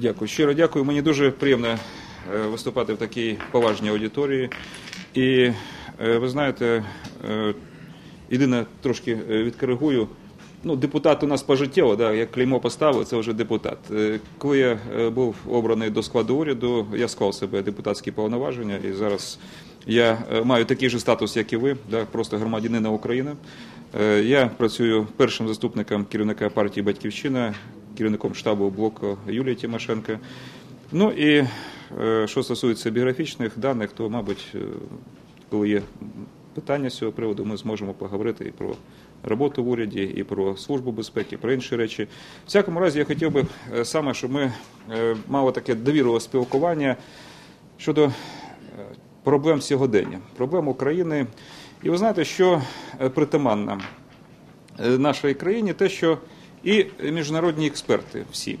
Дякую. Щиро дякую. Мені дуже приємно е, виступати в такій поважній аудиторії. І е, ви знаєте, е, єдине трошки відкоригую. Ну, депутат у нас пожиттєво, да, як клеймо поставив, це вже депутат. Коли я був обраний до складу уряду, я склав себе депутатські повноваження, і зараз я маю такий же статус, як і ви, да, просто громадянина України. Я працюю першим заступником керівника партії Батьківщина, керівником штабу блоку Юлії Тимошенко. Ну і е, що стосується біографічних даних, то, мабуть, е, коли є питання з цього приводу, ми зможемо поговорити і про роботу в уряді, і про службу безпеки, і про інші речі. В всякому разі, я хотів би е, саме, щоб ми мали таке довірливе спілкування щодо проблем сьогодення, проблем України. І ви знаєте, що притаманно е, нашій країні, те, що і міжнародні експерти всі,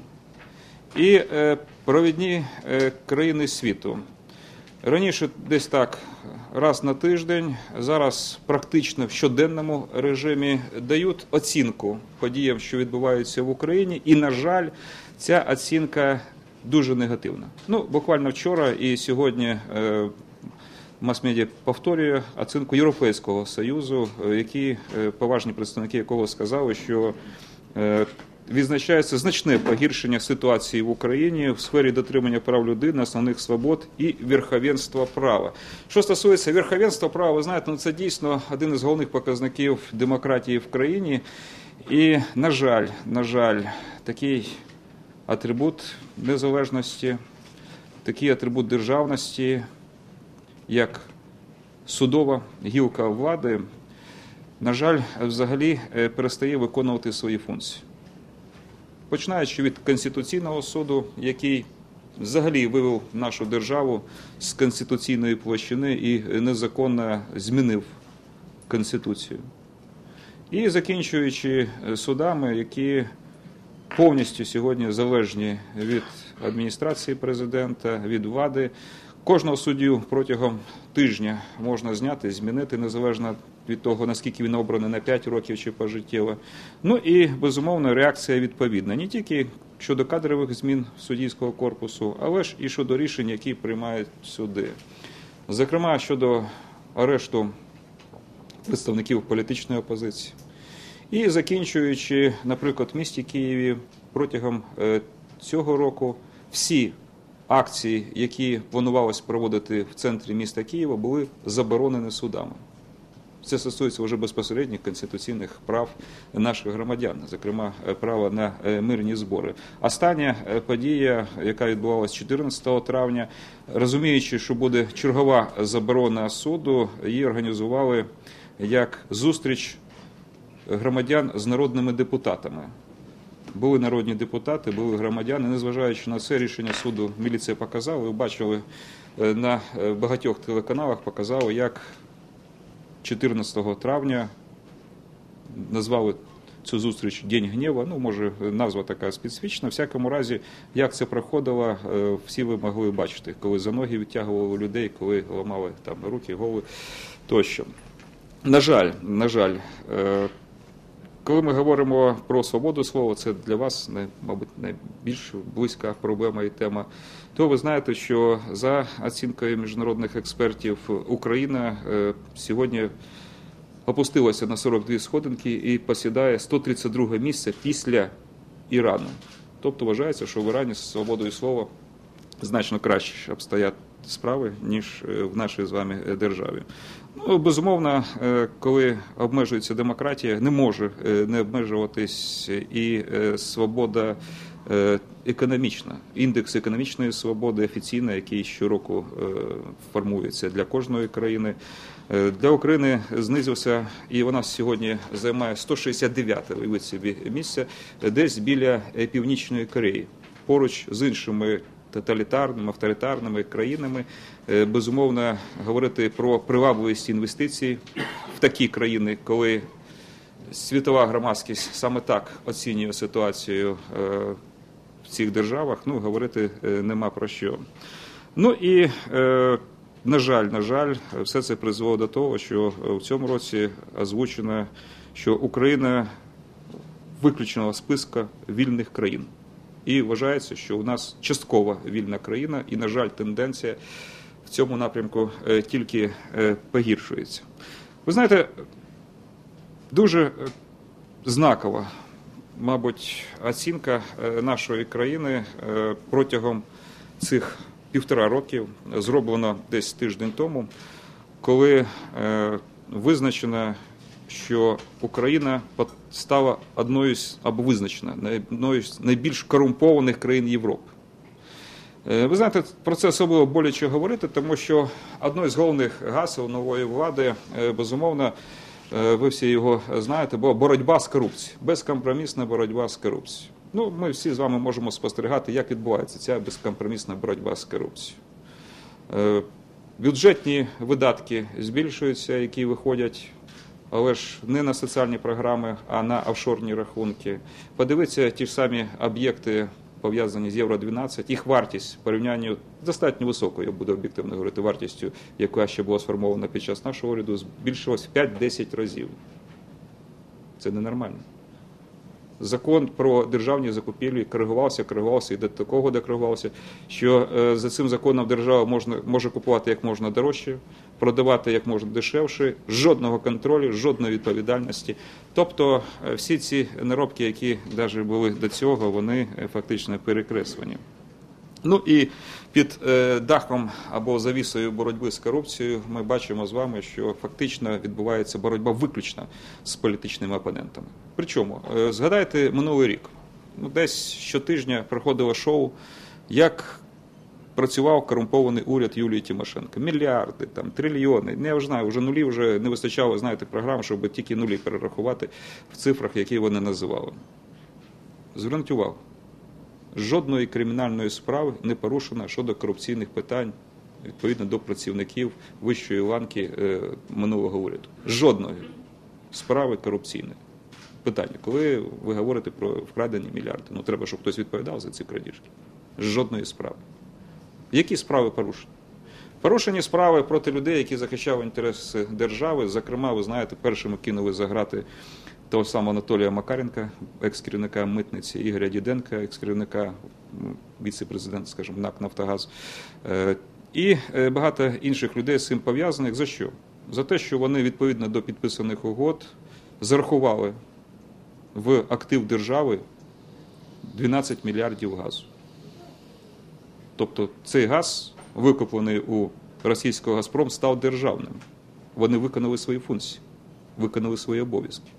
і е, провідні е, країни світу. Раніше десь так раз на тиждень, зараз практично в щоденному режимі дають оцінку подіям, що відбуваються в Україні, і, на жаль, ця оцінка дуже негативна. Ну, буквально вчора і сьогодні. е, Мас-медіа повторює оцінку Європейського союзу, які поважні представники якого сказали, що відзначається значне погіршення ситуації в Україні в сфері дотримання прав людини, основних свобод і верховенства права. Що стосується верховенства права, ви знаєте, ну це дійсно один із головних показників демократії в країні. І, на жаль, на жаль, такий атрибут незалежності, такий атрибут державності як судова гілка влади, на жаль, взагалі е, перестає виконувати свої функції. Починаючи від Конституційного суду, який взагалі вивел нашу державу з конституційної площини і незаконно змінив Конституцію. І закінчуючи е, судами, які повністю сьогодні залежні від адміністрації президента, від влади. Кожного суддю протягом тижня можна зняти, змінити, незалежно від того, наскільки він обраний на 5 років чи пожиттєво. Ну і безумовно реакція відповідна не тільки щодо кадрових змін суддівського корпусу, але ж і щодо рішень, які приймають суди. Зокрема, щодо арешту представників політичної опозиції. І закінчуючи, наприклад, в місті Києві протягом е, цього року всі акції, які планувалось проводити в центрі міста Києва, були заборонені судами. Це стосується вже безпосередніх конституційних прав наших громадян, зокрема е, права на е, мирні збори. Остання е, подія, яка відбувалася 14 травня, розуміючи, що буде чергова заборона суду, її організували як зустріч громадян з народними депутатами. Були народні депутати, були громадяни. Незважаючи на це рішення суду, міліція показала. Ви бачили на багатьох телеканалах, показали, як 14 травня назвали цю зустріч День гнєва. Ну, може, назва така специфічна. В всякому разі, як це проходило, е, всі ви могли бачити, коли за ноги відтягували людей, коли ламали там руки, голови тощо. На жаль, на жаль, е, коли ми говоримо про свободу слова, це для вас, мабуть, найбільш близька проблема і тема. То ви знаєте, що за оцінкою міжнародних експертів Україна е, сьогодні опустилася на 42 сходинки і посідає 132 місце після Ірану. Тобто вважається, що в Ірані з свободою слова значно краще обстоять справи, ніж е, в нашій з вами е, державі. Ну, безумовно, е, коли обмежується демократія, не може не обмежуватись і свобода економічна. Індекс економічної свободи офіційний, який щороку формується для кожної країни. Для України знизився, і вона сьогодні займає 169 уявіть собі місце, десь біля Північної Кореї, поруч з іншими тоталітарними, авторитарними країнами. Е, Безумовно, говорити про привабливість інвестицій в такі країни, коли світова громадськість саме так оцінює ситуацію е, в цих державах, ну говорити е, нема про що. Ну і на жаль, на жаль, все це призвело до того, що в цьому році озвучено, що Україна виключена з списка вільних країн. І вважається, що у нас часткова вільна країна, і, на жаль, тенденція в цьому напрямку е, тільки е, погіршується. Ви знаєте, дуже е, знакова, мабуть, оцінка нашої країни протягом цих півтора років зроблена десь тиждень тому, коли визначено, що Україна стала одною з або визначена одною з найбільш корумпованих країн Європи. Е, Ви знаєте, про це особливо боляче говорити, тому що одною з головних гасел нової влади, е, безумовно, е, ви всі його знаєте, була боротьба з корупцією, безкомпромісна боротьба з корупцією. Ну, ми всі з вами можемо спостерігати, як відбувається ця безкомпромісна боротьба з корупцією. Бюджетні видатки збільшуються, які виходять, але ж не на соціальні програми, а на офшорні рахунки. Подивитися ті ж самі об'єкти, пов'язані з Євро 12, їх вартість в порівнянні достатньо високою, я буду об'єктивно говорити, вартістю, яка ще була сформована під час нашого уряду, збільшилась в 5-10 разів. Це ненормально. Закон про державні закупівлі коригувався, коригувався і до такого докоригувався, що е, за цим законом держава можна, може купувати як можна дорожче, продавати як можна дешевше, жодного контролю, жодної відповідальності. Тобто е, всі ці наробки, які навіть були до цього, вони е, фактично перекреслені. Ну і під е, дахом або завісою боротьби з корупцією ми бачимо з вами, що фактично відбувається боротьба виключно з політичними опонентами. Причому е, згадайте минулий рік, ну десь щотижня проходило шоу, як працював корумпований уряд Юлії Тимошенко. Мільярди, там трильйони. Не я знаю, вже нулі вже не вистачало, знаєте, програм, щоб тільки нулі перерахувати в цифрах, які вони називали. Зверніть увагу. Жодної кримінальної справи не порушено щодо корупційних питань відповідно до працівників вищої ланки е, минулого уряду. Жодної справи корупційної. Питання, коли ви говорите про вкрадені мільярди, ну треба, щоб хтось відповідав за ці крадіжки. Жодної справи. Які справи порушені? Порушені справи проти людей, які захищали інтереси держави. Зокрема, ви знаєте, першими кинули за грати того самого Анатолія Макаренка, екс-керівника митниці, Ігоря Діденка, екс-керівника віце-президента, скажімо, НАК Нафтогаз, Е, і е, багато інших людей з цим пов'язаних. За що? За те, що вони відповідно до підписаних угод зарахували в актив держави 12 мільярдів газу. Тобто цей газ, викуплений у російського Газпром, став державним. Вони виконали свої функції, виконали свої обов'язки.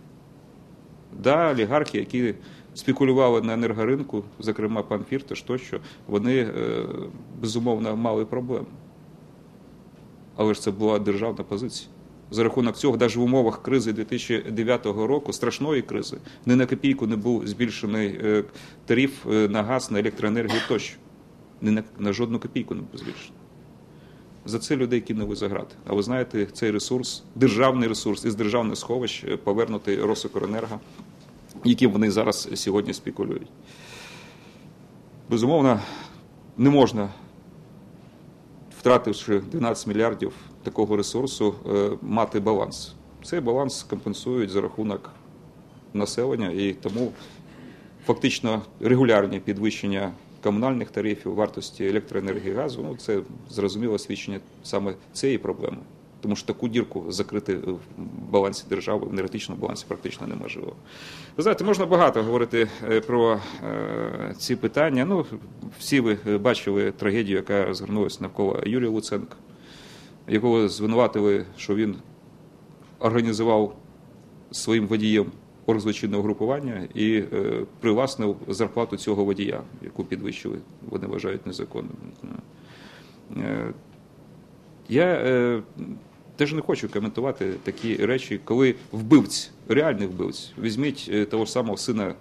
Да, олігархи, які спекулювали на енергоринку, зокрема пан Фірташ, тощо, вони е, безумовно мали проблеми. Але ж це була державна позиція. За рахунок цього, навіть в умовах кризи 2009 року, страшної кризи, ні на копійку не був збільшений е, тариф е, на газ, на електроенергію тощо. Ні на, на жодну копійку не був збільшений. За це людей кинули за грати. А ви знаєте, цей ресурс, державний ресурс із державних сховищ е, повернутий Росукренерго, яким вони зараз сьогодні спекулюють. Безумовно, не можна, втративши 12 мільярдів такого ресурсу, е, мати баланс. Цей баланс компенсують за рахунок населення і тому фактично регулярні підвищення комунальних тарифів, вартості електроенергії газу, ну це зрозуміло свідчення саме цієї проблеми. Тому що таку дірку закрити в балансі держави, в енергетичному балансі практично неможливо. Ви знаєте, можна багато говорити е, про е, ці питання. Ну, всі ви бачили трагедію, яка розгорнулася навколо Юрія Луценка, якого звинуватили, що він організував своїм водієм оргзлочинного групування і е, привласнив зарплату цього водія, яку підвищили, вони вважають незаконним. Е, я е, теж не хочу коментувати такі речі, коли вбивць, реальних вбивць, візьміть того самого сина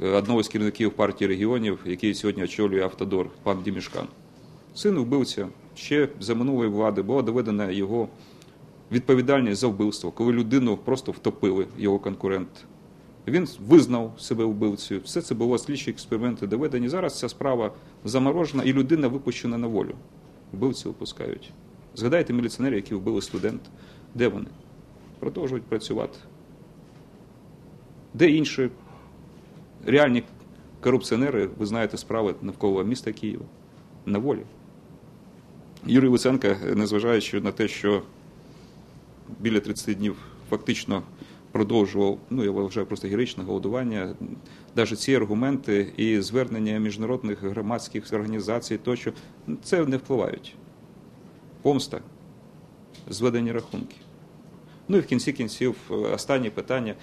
одного з керівників партії регіонів, який сьогодні очолює Автодор, пан Дімішкан. Син вбивця ще за минулої влади була доведена його відповідальність за вбивство, коли людину просто втопили його конкурент. Він визнав себе вбивцею. Все це було слідчі експерименти доведені. Зараз ця справа заморожена і людина випущена на волю. Вбивці випускають. Згадайте міліціонерів, які вбили студента. Де вони? Продовжують працювати. Де інші реальні корупціонери, ви знаєте, справи навколо міста Києва на волі. Юрій Луценко, незважаючи на те, що біля 30 днів фактично продовжував, ну я вважаю просто героїчне голодування, навіть ці аргументи і звернення міжнародних громадських організацій, тощо це не впливають. Помста, зведені рахунки. Ну і в кінці кінців е, останні питання,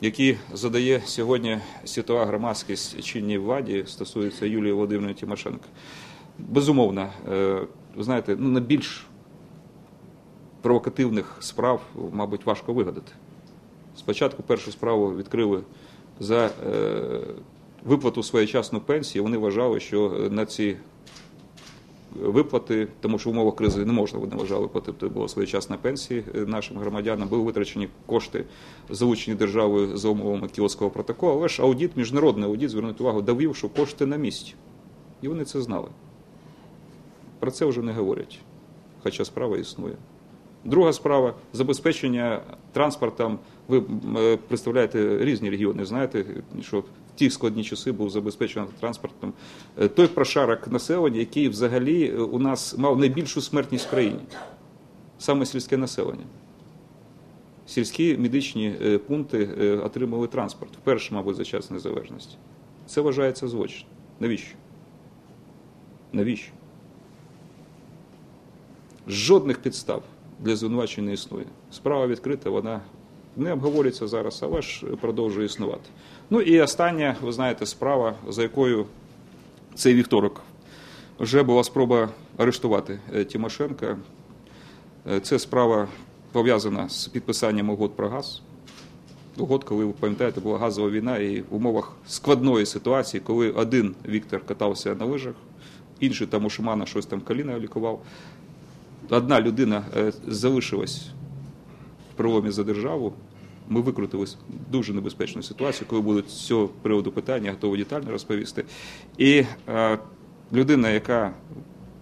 які задає сьогодні світова громадськість чинній владі, стосуються Юлії Володимирівни Тимошенко. Безумовно, е, ви знаєте, ну, на більш провокативних справ, мабуть, важко вигадати. Спочатку першу справу відкрили за е, виплату своєчасну пенсії. Вони вважали, що на ці виплати, тому що в умовах кризи не можна, вони вважали, платити було своєчасна пенсії е, нашим громадянам, були витрачені кошти, залучені державою за умовами Кіотського протоколу. Але ж аудіт, міжнародний аудіт, звернути увагу, довів, що кошти на місці. І вони це знали. Про це вже не говорять, хоча справа існує. Друга справа забезпечення транспортом. Ви е, представляєте різні регіони. Знаєте, що в ті складні часи був забезпечений транспортом е, той прошарок населення, який взагалі е, у нас мав найбільшу смертність в країні, саме сільське населення. Сільські медичні пункти отримали транспорт вперше, мабуть, за час незалежності. Це вважається злочин. Навіщо? Навіщо? Жодних підстав для звинувачення не існує. Справа відкрита, вона не обговорюється зараз, але ж продовжує існувати. Ну і остання, ви знаєте, справа, за якою цей вівторок вже була спроба арештувати е, Тимошенка. Е, Це справа пов'язана з підписанням угод про газ. Угод, коли ви пам'ятаєте, була газова війна, і в умовах складної ситуації, коли один Віктор катався на лижах, інший там у Шимана щось там коліна лікував. Одна людина е, залишилась в проломі за державу. Ми викрутились дуже небезпечну ситуацію, коли будуть з цього приводу питання, готові детально розповісти. І е, людина, яка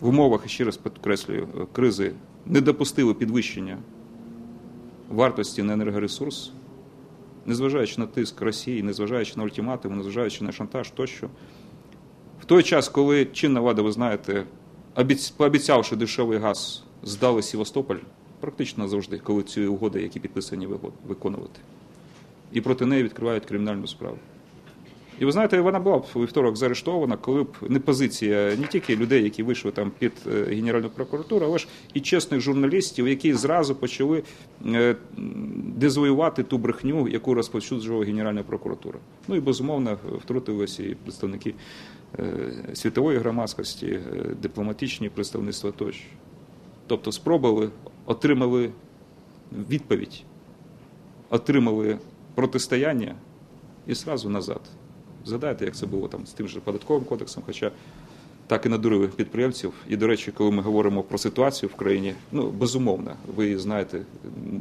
в умовах, ще раз підкреслюю, е, кризи не допустила підвищення вартості на енергоресурс, незважаючи на тиск Росії, незважаючи на ультиматум, незважаючи на шантаж тощо. В той час, коли чинна влада, ви знаєте, обіц- пообіцявши дешевий газ, здали Севастополь практично завжди, коли ці угоди, які підписані, виконувати. І проти неї відкривають кримінальну справу. І ви знаєте, вона була б вівторок заарештована, коли б не позиція не тільки людей, які вийшли там під е, Генеральну прокуратуру, але ж і чесних журналістів, які зразу почали е, дезавоювати ту брехню, яку розповсюджувала Генеральна прокуратура. Ну і безумовно втрутилися і представники е, світової громадськості, дипломатичні представництва тощо. Тобто спробували, отримали відповідь, отримали протистояння і зразу назад. Згадайте, як це було там з тим же податковим кодексом, хоча так і надурили підприємців. І, до речі, коли ми говоримо про ситуацію в країні, ну безумовно, ви знаєте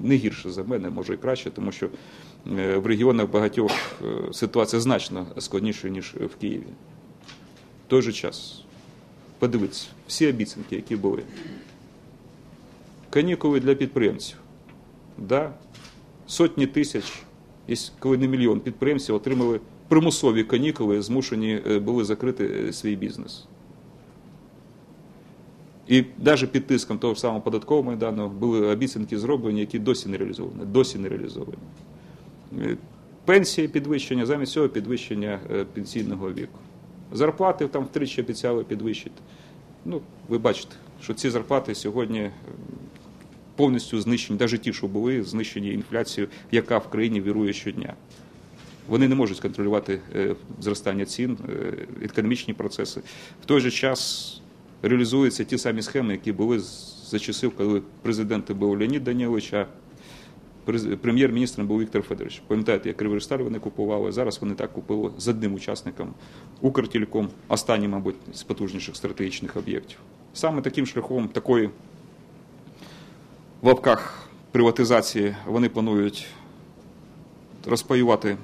не гірше за мене, може і краще, тому що е, в регіонах багатьох е, ситуація значно складніша, ніж в Києві. В той же час подивіться, всі обіцянки, які були. Канікули для підприємців. Да? Сотні тисяч, коли не мільйон підприємців отримали примусові канікули, змушені е, були закрити е, свій бізнес. І навіть під тиском того ж самого податкового майдану були обіцянки зроблені, які досі не реалізовані. Досі не реалізовані. Е, Пенсії підвищення, замість цього підвищення пенсійного віку. Зарплати там втричі обіцяли підвищити. Ну, ви бачите, що ці зарплати сьогодні повністю знищені, навіть ті, що були, знищені інфляцією, яка в країні вірує щодня. Вони не можуть контролювати е, зростання цін, е, економічні процеси. В той же час реалізуються ті самі схеми, які були за часів, коли президентом був Леонід Данілович, а прем'єр-міністром був Віктор Федорович. Пам'ятаєте, як Криворіжсталь вони купували, зараз вони так купили з одним учасником Укртелеком, останній, мабуть, з потужніших стратегічних об'єктів. Саме таким шляхом такої в лапках приватизації вони планують розпаювати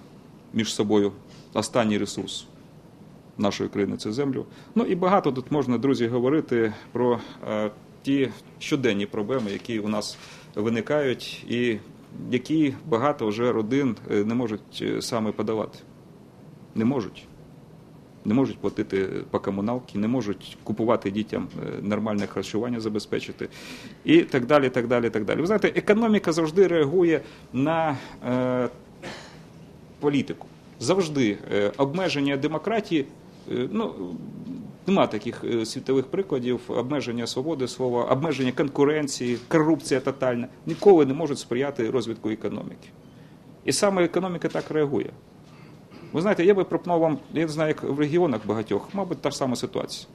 між собою останній ресурс нашої країни це землю. Ну і багато тут можна, друзі, говорити про е, ті щоденні проблеми, які у нас виникають, і які багато вже родин е, не можуть е, саме подавати. Не можуть. Не можуть платити по комуналки, не можуть купувати дітям е, нормальне харчування забезпечити і так далі. так далі, так далі. Ви знаєте, економіка завжди реагує на е, політику. Завжди е, обмеження демократії. е, Ну, нема таких е, світових прикладів обмеження свободи слова, обмеження конкуренції, корупція тотальна ніколи не можуть сприяти розвитку економіки. І саме економіка так реагує. Ви знаєте, я би пропонував вам, я не знаю, як в регіонах багатьох, мабуть, та ж сама ситуація.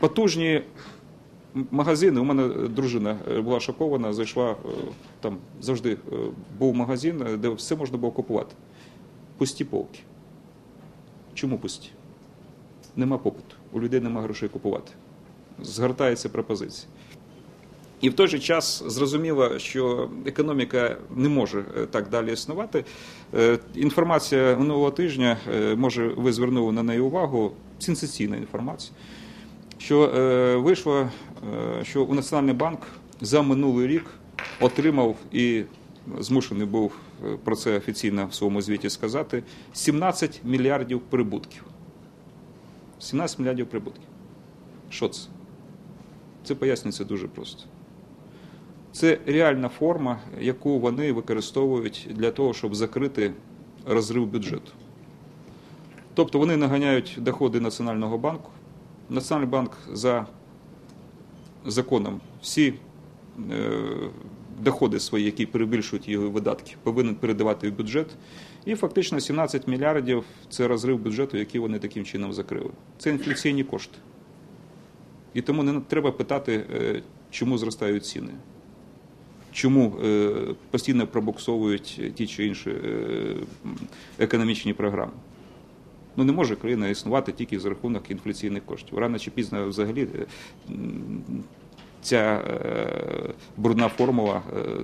Потужні магазини, у мене дружина була шокована, зайшла, е, там завжди е, був магазин, е, де все можна було купувати. Пусті полки. Чому пусті? Нема попиту. У людей нема грошей купувати. Згортається пропозиція. І в той же час зрозуміло, що економіка не може е, так далі існувати. Е, Інформація минулого тижня, е, може, ви звернули на неї увагу, сенсаційна інформація, що вийшло, що у Національний банк за минулий рік отримав і змушений був про це офіційно в своєму звіті сказати 17 мільярдів прибутків. 17 мільярдів прибутків. Що це? Це пояснюється дуже просто. Це реальна форма, яку вони використовують для того, щоб закрити розрив бюджету. Тобто вони наганяють доходи Національного банку. Національний банк за законом всі е, доходи свої, які перебільшують його видатки, повинен передавати в бюджет. І фактично 17 мільярдів це розрив бюджету, який вони таким чином закрили. Це інфляційні кошти. І тому не треба питати, е, чому зростають ціни чому е, постійно пробуксовують ті чи інші е, економічні програми. Ну не може країна існувати тільки за рахунок інфляційних коштів. Рано чи пізно взагалі е, ця брудна формула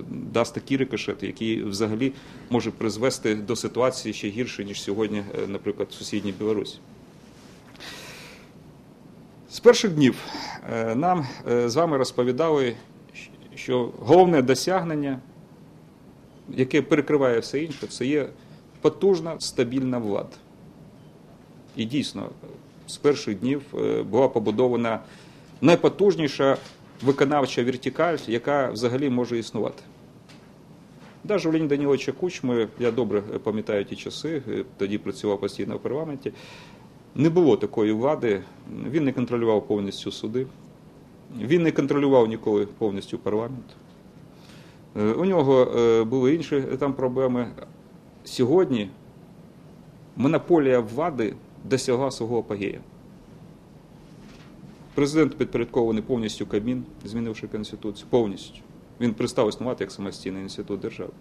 дасть такі рикошети, які взагалі може призвести до ситуації ще гірше, ніж сьогодні, наприклад, в сусідній Білорусі. З перших днів нам з вами розповідали, що головне досягнення, яке перекриває все інше, це є потужна стабільна влада. І дійсно, з перших днів е, була побудована найпотужніша виконавча вертикаль, яка взагалі може існувати. Навіть у Леоніда Даніловича Кучми, я добре пам'ятаю ті часи, е, тоді працював постійно в парламенті. Не було такої влади, він не контролював повністю суди, він не контролював ніколи повністю парламент. Е, У нього е, були інші там проблеми. Сьогодні монополія влади досягла свого апогея. Президент підпорядкований повністю Кабмін, змінивши Конституцію, повністю. Він перестав існувати як самостійний інститут держави.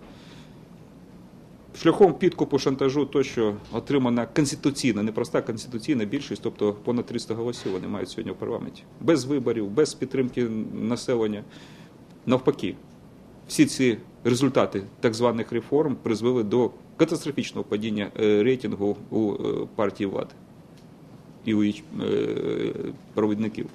Шляхом підкупу шантажу, то, що отримана конституційна, непроста конституційна більшість, тобто понад 300 голосів вони мають сьогодні в парламенті. Без виборів, без підтримки населення. Навпаки, всі ці результати так званих реформ призвели до катастрофічного падіння е, рейтингу у е, партії влади і у е, провідників.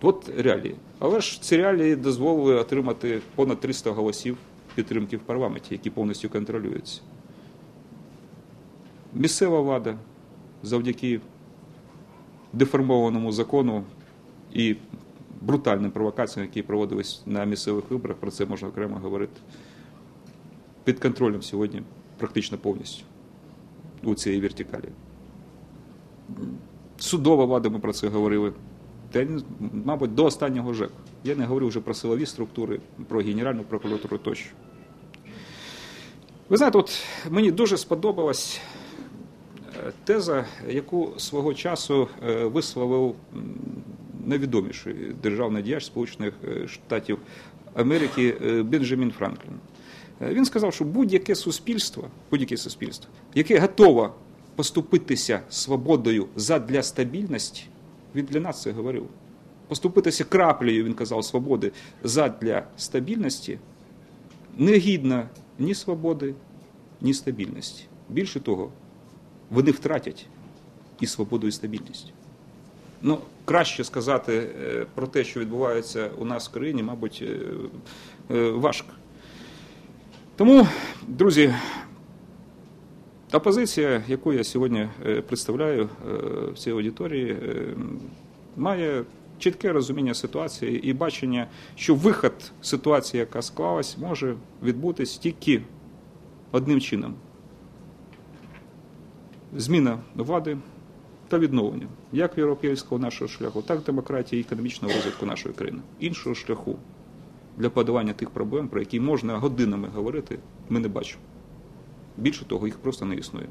От реалії. Але ж ці реалії дозволили отримати понад 300 голосів підтримки в парламенті, які повністю контролюються. Місцева влада завдяки деформованому закону і брутальним провокаціям, які проводились на місцевих виборах, про це можна окремо говорити, під контролем сьогодні практично повністю у цій вертикалі. Судова влада, ми про це говорили. Та, мабуть, до останнього ЖЕК. Я не говорю вже про силові структури, про Генеральну прокуратуру тощо. Ви знаєте, от мені дуже сподобалась е, теза, яку свого часу е, висловив найвідоміший державний діяч Сполучених е, Штатів Америки Бенджамін Франклін. Він сказав, що будь-яке суспільство, будь-яке суспільство, яке готове поступитися свободою задля стабільності, він для нас це говорив. Поступитися краплею, він казав, свободи задля стабільності, не гідна ні свободи, ні стабільності. Більше того, вони втратять і свободу, і стабільність. Ну, краще сказати е, про те, що відбувається у нас в країні, мабуть, е, е, важко. Тому, друзі, Опозиція, яку я сьогодні представляю в цій аудиторії, має чітке розуміння ситуації і бачення, що вихід ситуації, яка склалась, може відбутись тільки одним чином: зміна влади та відновлення як європейського нашого шляху, так і демократії і економічного розвитку нашої країни. Іншого шляху для подолання тих проблем, про які можна годинами говорити, ми не бачимо. Більше того, їх просто не існує.